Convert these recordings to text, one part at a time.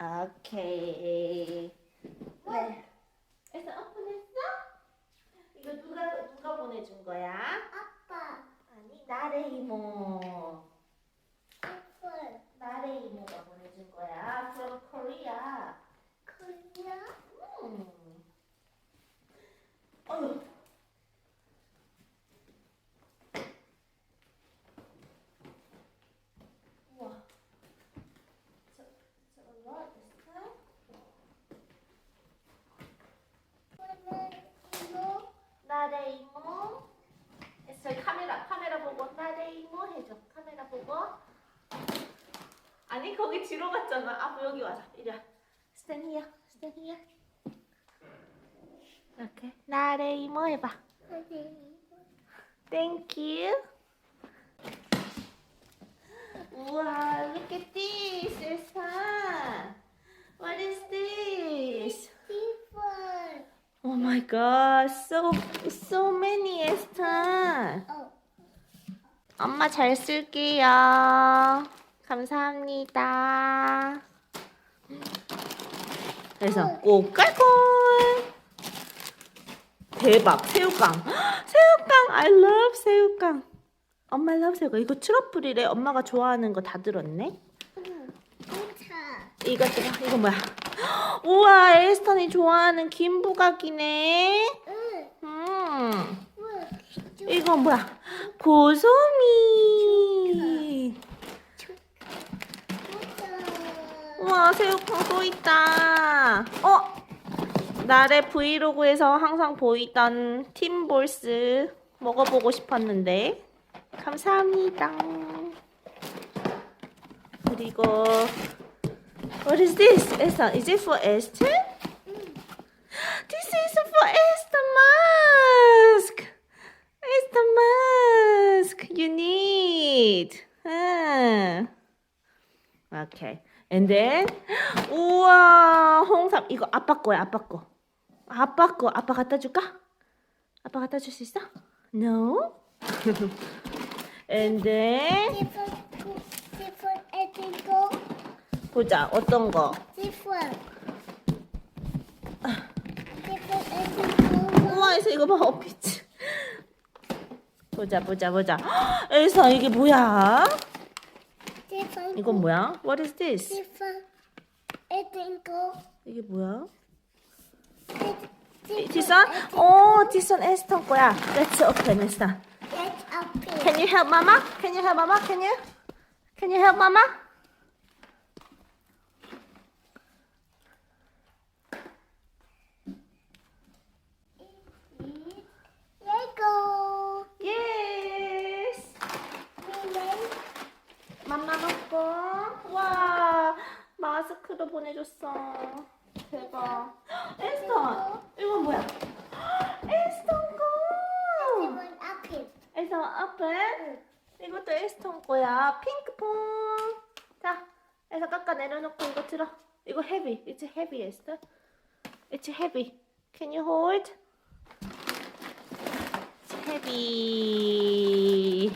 오케이. 네. 그래서 오픈했어? 이거 누가 누가 보내준 거야? 아빠, 아니 나래 이모. 애플, 나래 이모가 보내준 거야. From Korea. 코리아, 음. 어휴. 우와. 저, 저거 뭐 있어? 오늘 이모, 나래 이모. 저희 카메라 카메라 보고 나래 이모 해줘. 카메라 보고. 아니 거기 뒤로 갔잖아. 아 여기 와서 이리 와. Stand here. Stand here. 이렇게 나래 이모 해봐. Thank you. 우와, look at this, Elsa. What is this? 이플, Oh my god, so so many, Elsa. 어, 엄마 잘 쓸게요. 감사합니다. 그래서 꼬깔콜. 대박, 새우깡. 새우깡, I love 새우깡. 엄마 love 새우깡. 이거 트러플이래. 엄마가 좋아하는 거 다 들었네. 응, 공차, 이것도 봐. 이거 뭐야? 우와, 에스턴이 좋아하는 김부각이네. 응, 음. 응, 이거 뭐야? 고소미. 우와 새우깡 또 있다. 어? 나의 브이로그에서 항상 보이던 팀볼스 먹어보고 싶었는데 감사합니다. 그리고 What is this? Esther, is it for Esther? This is for Esther mask. Esther mask. You need. Ah. Okay. And then 우와 홍삼 이거 아빠 거야 아빠 거 아빠 거 아빠 갖다 줄까? 아빠 갖다 줄 수 있어? No. And then 보자 어떤 거? 애들고, 우와 에서 이거 봐 어피츠. 보자 보자 보자. 에서 이게 뭐야? 이플, 이건 뭐야? What is this? 이플, 애들고, 이게 뭐야? 이플, This one? 어, this one 에스턴 거야. Let's open 에스턴. Let's open. Can you help mama? Can you help mama? Can you? Can you help mama? Lego. Yes. 맘마 먹고. 와, 마스크도 보내줬어. 대박. 에스턴, 이건 뭐야? 에스턴 거. 에스턴 앞에. 이것도 에스턴 거야. 핑크퐁. 자, 에서 깎아 내려놓고 이거 들어. 이거 heavy. It's heavy, 에스턴. It's heavy. Can you hold? It's heavy.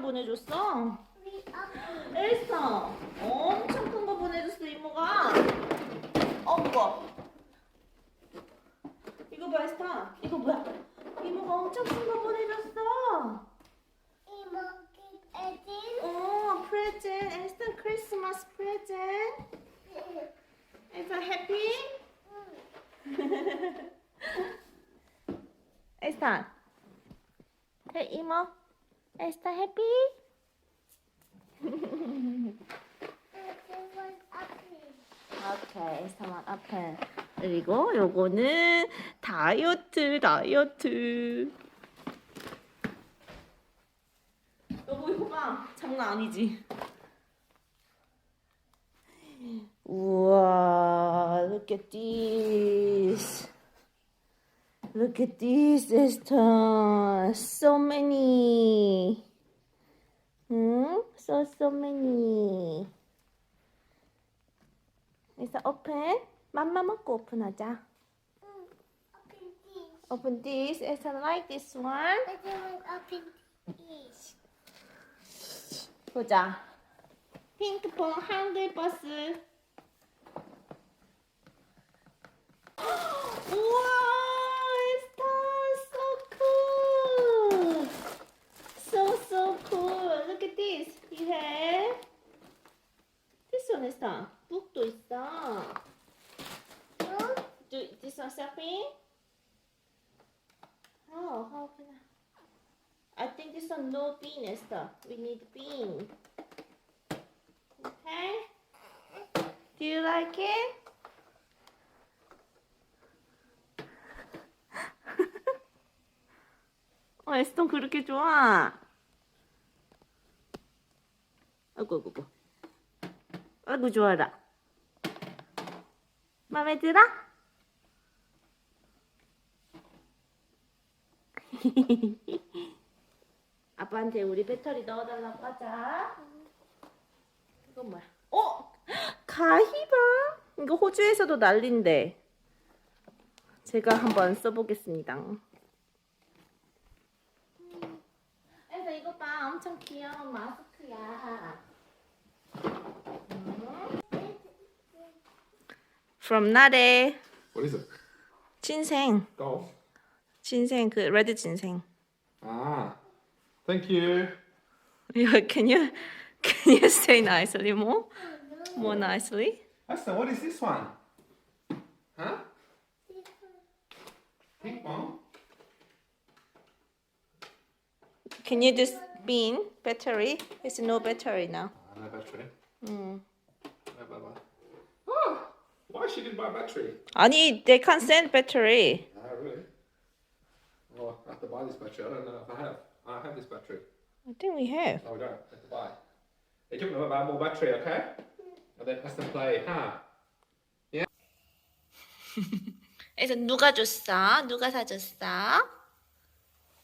보내줬어. 엘사, 엄청 큰 거 보내줬어 이모가. 어 무거. 이거 봐 엘사. 이거 뭐야? 이모가 엄청 큰 거 보내줬어. 이모기 애들. 어 프레젠. 엘사 크리스마스 프레젠. 엘사 해피? 엘사. 해 이모. Everyone open. 오케이, 에스타만 앞에. 그리고 요거는 다이어트, 다이어트. 여보 이거 봐. 장난 아니지? 우와, look at this. Look at this, Esther. So many. 응? So, so many. Esther, open. 맘마 먹고 오픈하자. Mm, open this. Open this. Esther, like this one. Everyone open this. 보자. 핑크퐁 한글버스. 그렇게 좋아. 아이고, 아이고, 아이고. 아이고, 좋아라. 마음에 들어? 아빠한테 우리 배터리 넣어달라고 하자. 이건 뭐야? 어? 가희바? 이거 호주에서도 난린데. 제가 한번 써보겠습니다. 그래서 이거 봐, 엄청 귀여운 마스크야. From 나래 What is it? 진생, Golf. 진생 그 레드 진생. Ah. Thank you. Yeah, can you can you say nicely more? More nicely? Esther, what is this one? Huh? Ping pong? Can you just bean battery? It's no battery now. Ah, no battery. 음. No battery. Oh, why she didn't buy a battery? 아니, they can't send battery. Oh, really? Well, I have to buy this battery. I don't know if I have. I have this battery. I think we have. Oh, we don't. I have to buy. Hey, you want to buy more battery, okay? And then Esther play, huh? 그래서 누가 줬어? 누가 사줬어?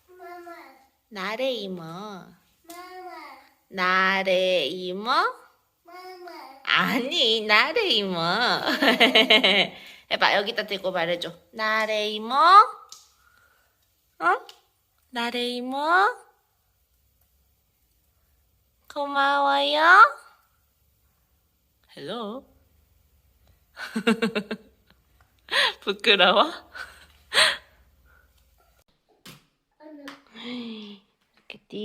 Mama. 나래 이모. 나래 이모? 아니, 나래 이모. 해봐, 여기다 대고 말해줘. 나래 이모? 어? 나래 이모? 고마워요. 헬로. 부끄러워? Look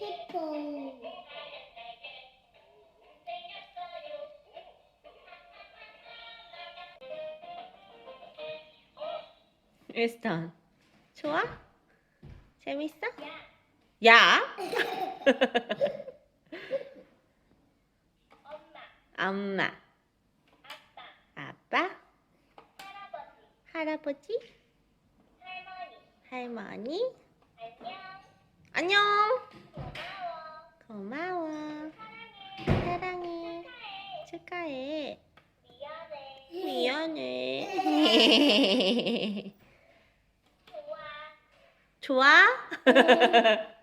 Hippo. 에스턴. 좋아? 재밌어? 야? 엄마. 아빠. 할아버지. 할머니. 안녕 고마워. 사랑해. 축하해. 미안해. 좋아?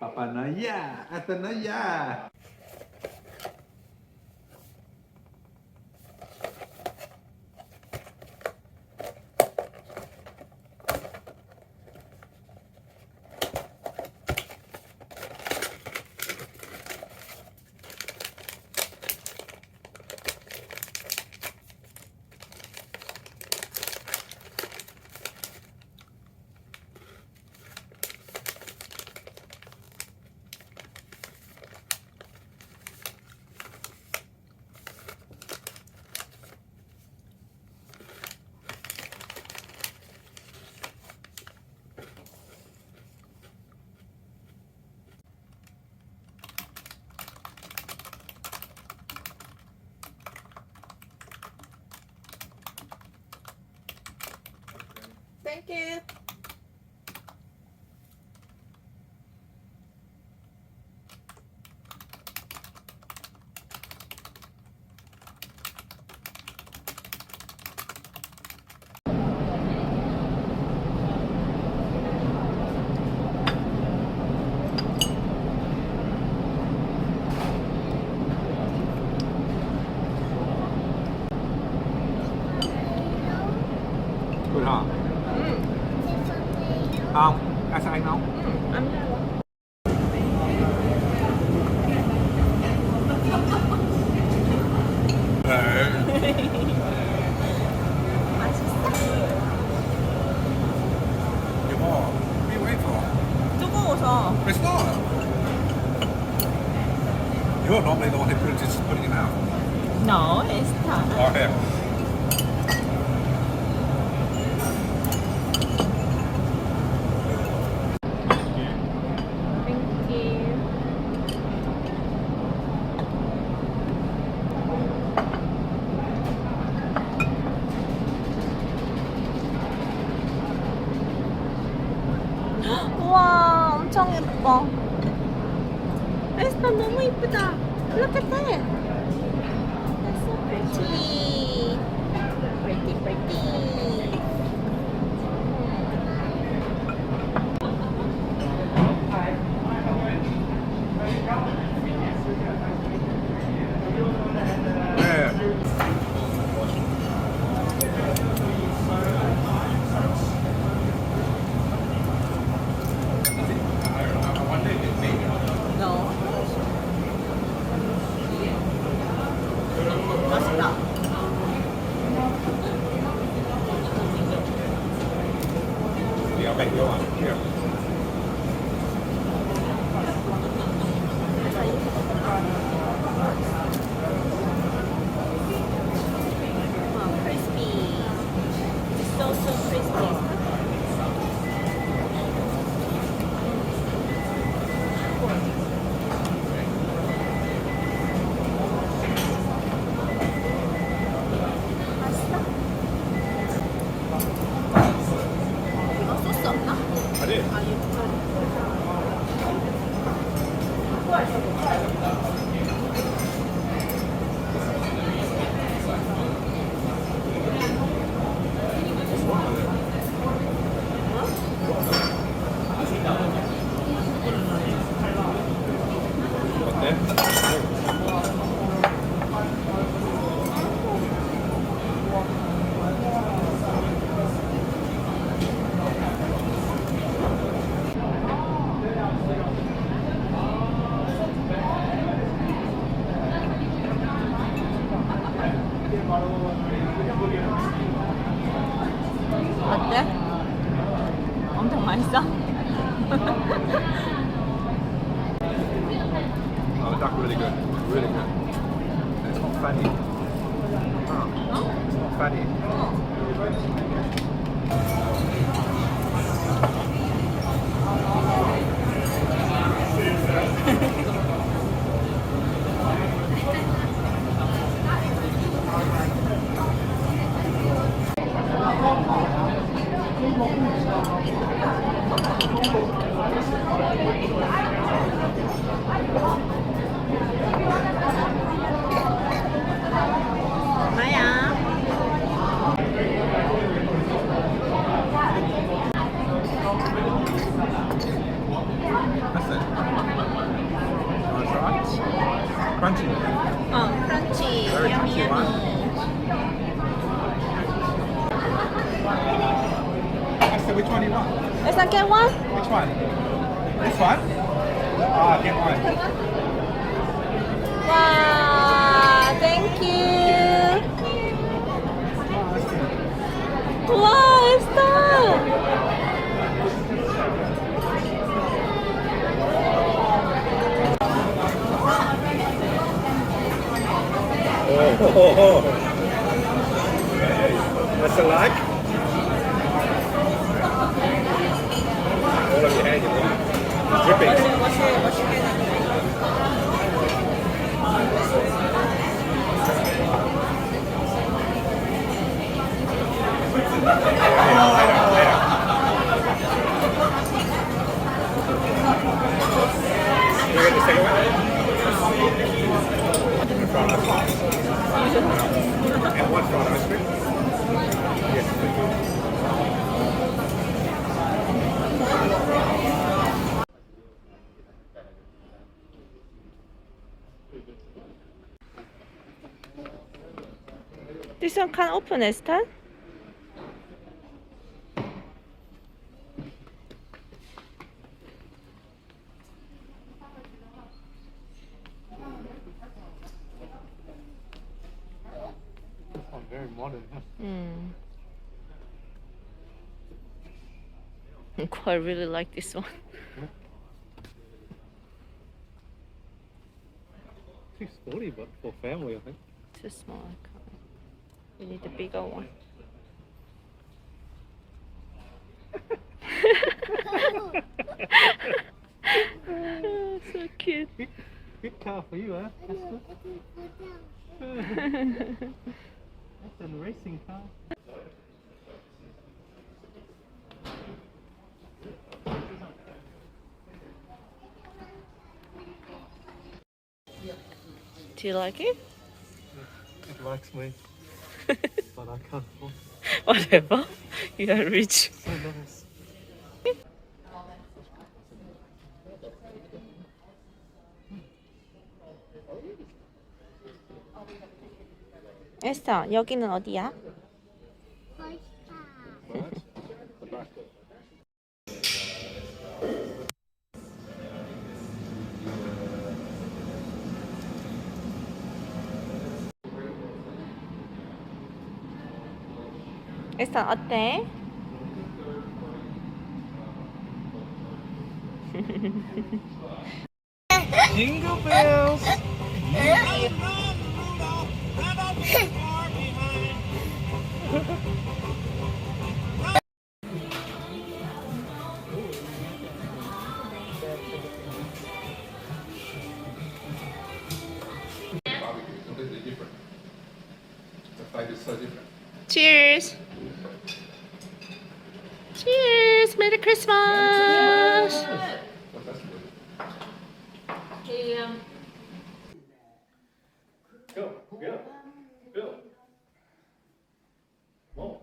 Papanaya! Atanaya! normally the one who puts it is putting it out. No, it's not. Oh, yeah. duck really good. Really good. And it's not fatty. Huh. It's not fatty. Oh, What's it like? All of your hand, It's dripping. You the second? And one fried ice cream? Yes, thank you. This one can open, Esther. I really like this one. Too sporty, but for family, I think. Too small. I can't. You need a bigger one. Oh, so cute. Good car for you, eh, huh? That's a racing car. Do you like it? It likes me, but I can't afford Whatever. You are rich. So nice. 에스터, 여기는 어디야? 에스터 어때? Barbecue, Go, go, go. Oh,